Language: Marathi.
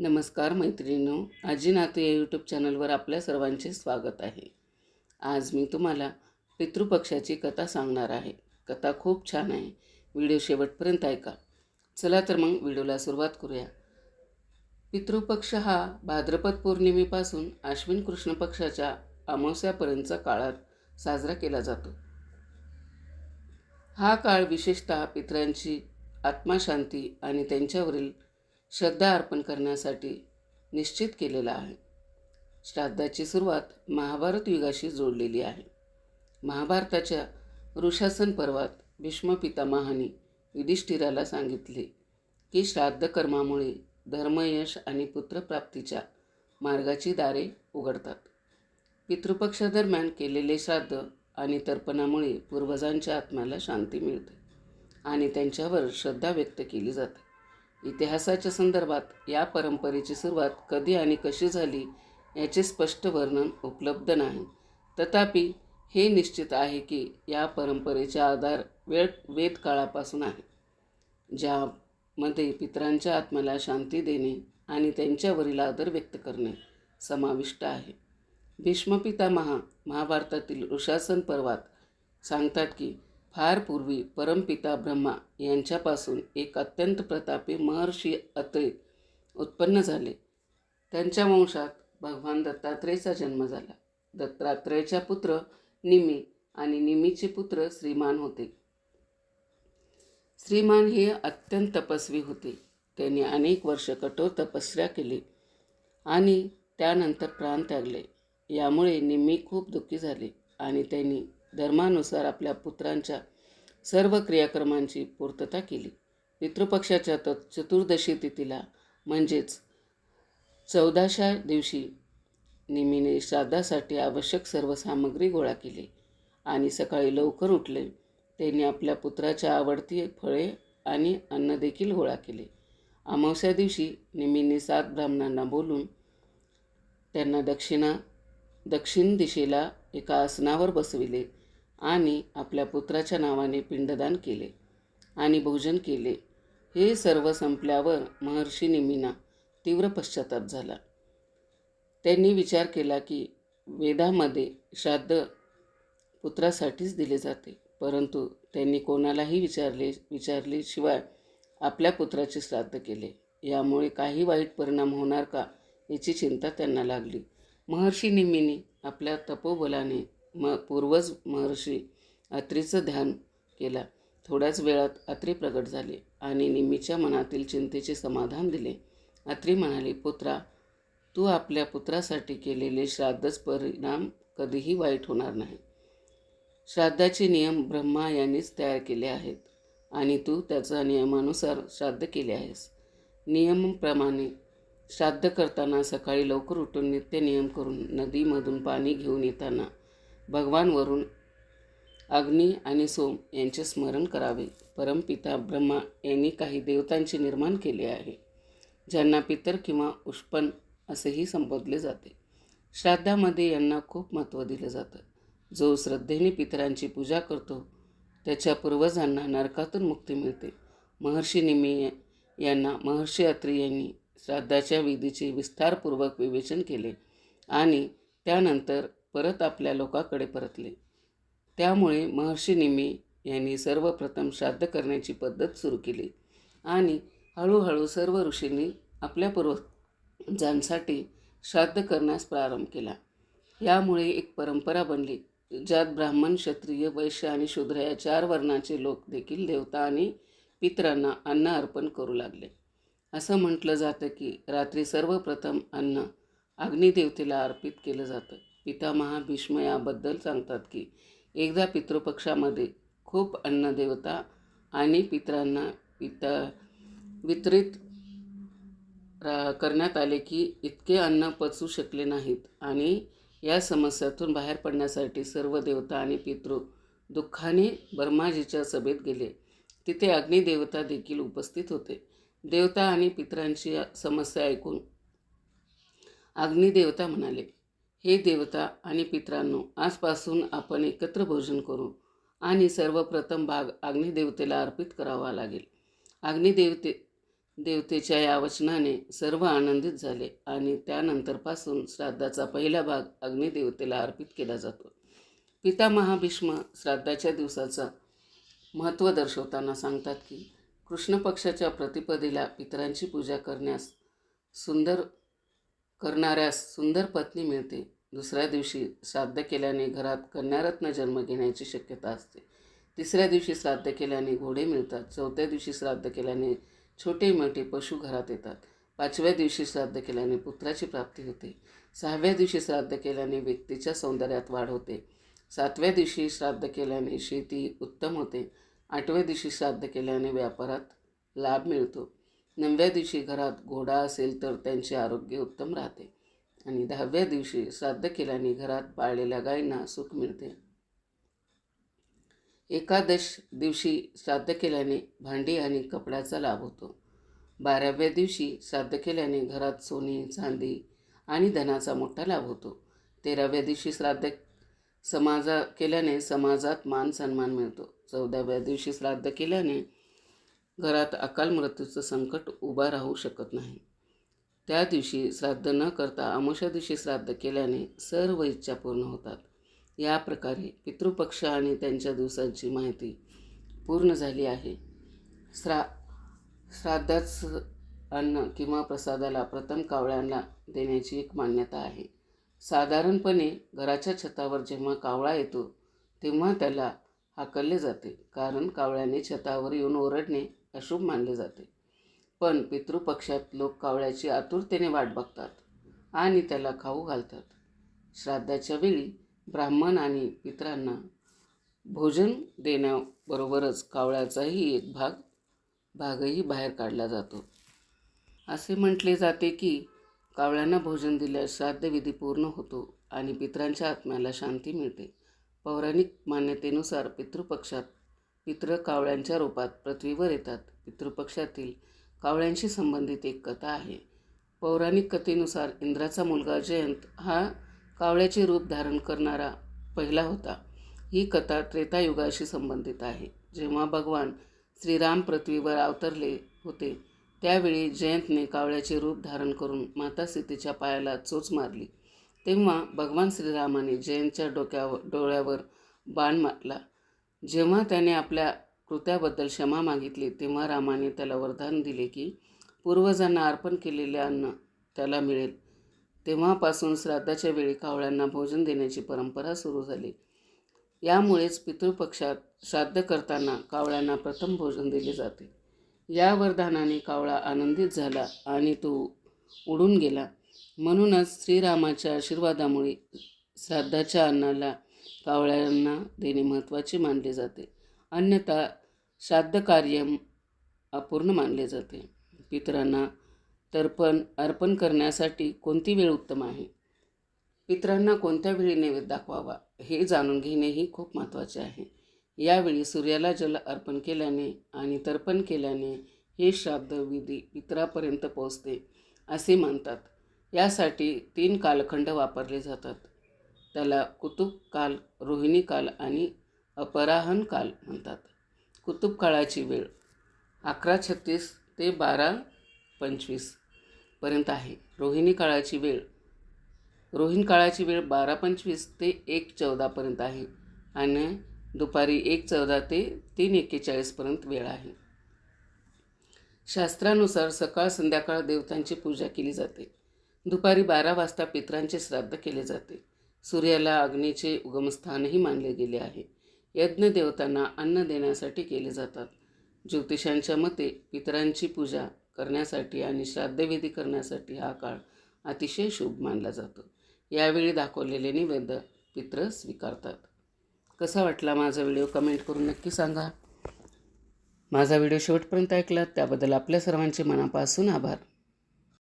नमस्कार मैत्रिणींनो. आजी नातू या यूट्यूब चॅनलवर आपल्या सर्वांचे स्वागत आहे. आज मी तुम्हाला पितृपक्षाची कथा सांगणार आहे. कथा खूप छान आहे. व्हिडिओ शेवटपर्यंत ऐका. चला तर मग व्हिडिओला सुरुवात करूया. पितृपक्ष हा भाद्रपद पौर्णिमेपासून आश्विन कृष्ण पक्षाच्या अमावस्यापर्यंतचा काळात साजरा केला जातो. हा काळ विशेषतः पितरांची आत्माशांती आणि त्यांच्यावरील श्रद्धा अर्पण करण्यासाठी निश्चित केलेला आहे. श्राद्धाची सुरुवात महाभारत युगाशी जोडलेली आहे. महाभारताच्या ऋषासन पर्वात भीष्म पितामहाने युधिष्ठिराला सांगितले की श्राद्ध कर्मामुळे धर्मयश आणि पुत्रप्राप्तीच्या मार्गाची दारे उघडतात. पितृपक्षादरम्यान केलेले श्राद्ध आणि तर्पणामुळे पूर्वजांच्या आत्म्याला शांती मिळते आणि त्यांच्यावर श्रद्धा व्यक्त केली जाते. इतिहासाच्या संदर्भात या परंपरेची सुरुवात कधी आणि कशी झाली याचे स्पष्ट वर्णन उपलब्ध नाही. तथापि हे निश्चित आहे की या परंपरेचा आधार वेळ वेद काळापासून आहे ज्यामध्ये पितरांच्या आत्म्याला शांती देणे आणि त्यांच्यावरील आदर व्यक्त करणे समाविष्ट आहे. भीष्मपितामहा महाभारतातील ऋषासन पर्वात सांगतात की फार पूर्वी परमपिता ब्रह्मा यांच्यापासून एक अत्यंत प्रतापी महर्षी अत्रे उत्पन्न झाले. त्यांच्या वंशात भगवान दत्तात्रेयचा जन्म झाला. दत्तात्रेयचा पुत्र निमी आणि निमीचे पुत्र श्रीमान होते. श्रीमान हे अत्यंत तपस्वी होते. त्यांनी अनेक वर्ष कठोर तपस्या केली आणि त्यानंतर प्राण त्यागले. यामुळे निम्मी खूप दुःखी झाले आणि त्यांनी धर्मानुसार आपल्या पुत्रांच्या सर्व क्रियाक्रमांची पूर्तता केली. पितृपक्षाच्या तत् चतुर्दशी तिथीला म्हणजेच चौदाशा दिवशी निमीने श्राद्धासाठी आवश्यक सर्व सामग्री गोळा केली आणि सकाळी लवकर उठले. त्यांनी आपल्या पुत्राच्या आवडती फळे आणि अन्न देखील गोळा केले. अमावस्या दिवशी निमीने सात ब्राह्मणांना बोलून त्यांना दक्षिणा दक्षिण दिशेला एका आसनावर बसविले. आणि आपल्या पुत्राच्या नावाने पिंडदान केले आणि भोजन केले. हे सर्व संपल्यावर महर्षी निमिना तीव्र पश्चाताप झाला. त्यांनी विचार केला की वेदामध्ये श्राद्ध पुत्रासाठीच दिले जाते परंतु त्यांनी कोणालाही विचारले विचारल्याशिवाय आपल्या पुत्राचे श्राद्ध केले. यामुळे काही वाईट परिणाम होणार का याची चिंता त्यांना लागली. महर्षी निमिनी आपल्या तपोबलाने म पूर्वज महर्षी अत्रीचं ध्यान केला. थोड्याच वेळात अत्री प्रगट झाले आणि निम्मीच्या मनातील चिंतेचे समाधान दिले. अत्री म्हणाली पुत्रा तू आपल्या पुत्रासाठी केलेले श्राद्धच परिणाम कधीही वाईट होणार नाही. श्राद्धाचे नियम ब्रह्मा यांनीच तयार केले आहेत आणि तू त्याचा नियमानुसार श्राद्ध केले आहेस. नियमाप्रमाणे श्राद्ध करताना सकाळी लवकर उठून नित्य नियम करून नदीमधून पाणी घेऊन येताना भगवानवरून अग्नी आणि सोम यांचे स्मरण करावे. परमपिता ब्रह्मा यांनी काही देवतांचे निर्माण केले आहे ज्यांना पितर किंवा उष्पन असेही संबोधले जाते. श्राद्धामध्ये यांना खूप महत्त्व दिलं जातं. जो श्रद्धेने पितरांची पूजा करतो त्याच्या पूर्वजांना नरकातून मुक्ती मिळते. महर्षी निमी यांना महर्षी अत्री यांनी श्राद्धाच्या विधीचे विस्तारपूर्वक विवेचन केले आणि त्यानंतर परत आपल्या लोकाकडे परतले. त्यामुळे महर्षी निमी यांनी सर्वप्रथम श्राद्ध करण्याची पद्धत सुरू केली आणि हळूहळू सर्व ऋषींनी आपल्या पूर्वजांसाठी श्राद्ध करण्यास प्रारंभ केला. यामुळे एक परंपरा बनली ज्यात ब्राह्मण क्षत्रिय वैश्य आणि शूद्र या चार वर्णाचे लोक देखील देवता आणि पितरांना अन्न अर्पण करू लागले. असं म्हटलं जातं की रात्री सर्वप्रथम अन्न अग्निदेवतेला अर्पित केलं जातं. पितामहा भीष्म याबद्दल सांगतात की एकदा पितृपक्षामध्ये खूप अन्नदेवता आणि पितरांना पिता वितरित रा करण्यात आले की इतके अन्न पचू शकले नाहीत आणि या समस्यातून बाहेर पडण्यासाठी सर्व देवता आणि पितृ दुःखाने ब्रह्माजीच्या सभेत गेले. तिथे अग्निदेवता देखील उपस्थित होते. देवता आणि पितरांची समस्या ऐकून अग्निदेवता म्हणाले हे देवता आणि पितरांनो आजपासून आपण एकत्र भोजन करू आणि सर्वप्रथम भाग अग्निदेवतेला अर्पित करावा लागेल. अग्निदेवते देवतेच्या या वचनाने सर्व आनंदित झाले आणि त्यानंतरपासून श्राद्धाचा पहिला भाग अग्निदेवतेला अर्पित केला जातो. पिता महाभीष्म श्राद्धाच्या दिवसाचा महत्त्व दर्शवताना सांगतात की कृष्ण पक्षाच्या प्रतिपदेला पितरांची पूजा करण्यास सुंदर करणाऱ्यास सुंदर पत्नी मिळते. दुसऱ्या दिवशी श्राद्ध केल्याने घरात कन्यारत्न जन्म घेण्याची शक्यता असते. तिसऱ्या दिवशी श्राद्ध केल्याने घोडे मिळतात. चौथ्या दिवशी श्राद्ध केल्याने छोटे मोठे पशु घरात येतात. पाचव्या दिवशी श्राद्ध केल्याने पुत्राची प्राप्ती होते. सहाव्या दिवशी श्राद्ध केल्याने व्यक्तीच्या सौंदर्यात वाढ होते. सातव्या दिवशी श्राद्ध केल्याने शेती उत्तम होते. आठव्या दिवशी श्राद्ध केल्याने व्यापारात लाभ मिळतो. नवव्या दिवशी घरात घोडा असेल तर त्यांचे आरोग्य उत्तम राहते. आणि दहाव्या दिवशी श्राद्ध केल्याने घरात पाळलेल्या गायींना सुख मिळते. एकादश दिवशी श्राद्ध केल्याने भांडी आणि कपड्याचा लाभ होतो. बाराव्या दिवशी श्राद्ध केल्याने घरात सोने चांदी आणि धनाचा मोठा लाभ होतो. तेराव्या दिवशी श्राद्ध समाजा केल्याने समाजात मान सन्मान मिळतो. चौदाव्या दिवशी श्राद्ध केल्याने घरात अकाल मृत्यूचं संकट उभा राहू शकत नाही. त्या दिवशी श्राद्ध न करता अमुष्या दिवशी श्राद्ध केल्याने सर्व इच्छा पूर्ण होतात. या प्रकारे पितृपक्ष आणि त्यांच्या दिवसांची माहिती पूर्ण झाली आहे. श्रा श्राद्धाच अन्न किंवा प्रसादाला प्रथम कावळ्यांना देण्याची एक मान्यता आहे. साधारणपणे घराच्या छतावर जेव्हा कावळा येतो तेव्हा त्याला हाकलले जाते कारण कावळ्याने छतावर येऊन ओरडणे अशुभ मानले जाते. पण पितृपक्षात लोक कावळ्याची आतुरतेने वाट बघतात आणि त्याला खाऊ घालतात. श्राद्धाच्या वेळी ब्राह्मण आणि पितरांना भोजन देण्याबरोबरच कावळ्याचाही एक भाग भागही बाहेर काढला जातो. असे म्हटले जाते की कावळ्यांना भोजन दिल्यास श्राद्धविधी पूर्ण होतो आणि पित्रांच्या आत्म्याला शांती मिळते. पौराणिक मान्यतेनुसार पितृपक्षात पितृ कावळ्यांच्या रूपात पृथ्वीवर येतात. पितृपक्षातील कावळ्यांशी संबंधित एक कथा आहे. पौराणिक कथेनुसार इंद्राचा मुलगा जयंत हा कावळ्याचे रूप धारण करणारा पहिला होता. ही कथा त्रेतायुगाशी संबंधित आहे. जेव्हा भगवान श्रीराम पृथ्वीवर अवतरले होते त्यावेळी जयंतने कावळ्याचे रूप धारण करून माता सीतेच्या पायाला चोच मारली. तेव्हा भगवान श्रीरामाने जयंतच्या डोक्यावर डोळ्यावर बाण मारला. जेव्हा त्याने आपल्या कृत्याबद्दल क्षमा मागितली तेव्हा रामाने त्याला वरदान दिले की पूर्वजांना अर्पण केलेले अन्न त्याला मिळेल. तेव्हापासून श्राद्धाच्या वेळी कावळ्यांना भोजन देण्याची परंपरा सुरू झाली. यामुळेच पितृपक्षात श्राद्ध करताना कावळ्यांना प्रथम भोजन दिले जाते. या वरदानाने कावळा आनंदित झाला आणि तो उडून गेला. म्हणूनच श्रीरामाच्या आशीर्वादामुळे श्राद्धाच्या अन्नाला कावळ्यांना देणे महत्त्वाचे मानले जाते. अन्यथा श्राद्ध कार्य अपूर्ण मानले जाते. पितरांना तर्पण अर्पण करण्यासाठी कोणती वेळ उत्तम आहे? पितरांना कोणत्या वेळी नैवेद्य दाखवावा? हे जाणून घेणेही खूप महत्त्वाचे आहे. यावेळी सूर्याला जल अर्पण केल्याने आणि तर्पण केल्याने हे श्राद्ध विधी पितरापर्यंत पोहोचते असे मानतात. यासाठी तीन कालखंड वापरले जातात. त्याला कुतुब काल रोहिणी काल आणि अपराहन काल म्हणतात. कुतुब काळाची वेळ अकरा छत्तीस ते बारा पंचवीसपर्यंत आहे. रोहिणी काळाची वेळ रोहिण काळाची वेळ बारा पंचवीस ते एक चौदापर्यंत आहे आणि दुपारी एक चौदा ते तीन एक्केचाळीसपर्यंत वेळ आहे. शास्त्रानुसार सकाळ संध्याकाळ देवतांची पूजा केली जाते. दुपारी बारा वाजता पित्रांचे श्राद्ध केले जाते. सूर्याला अग्नीचे उगमस्थानही मानले गेले आहे. यज्ञ देवतांना अन्न देण्यासाठी केले जातात. ज्योतिषांच्या मते पितरांची पूजा करण्यासाठी आणि श्राद्धविधी करण्यासाठी हा काळ अतिशय शुभ मानला जातो. यावेळी दाखवलेले निवेद्य पित्र स्वीकारतात. कसा वाटला माझा व्हिडिओ कमेंट करून नक्की सांगा. माझा व्हिडिओ शेवटपर्यंत ऐकलात त्याबद्दल आपल्या सर्वांचे मनापासून आभार.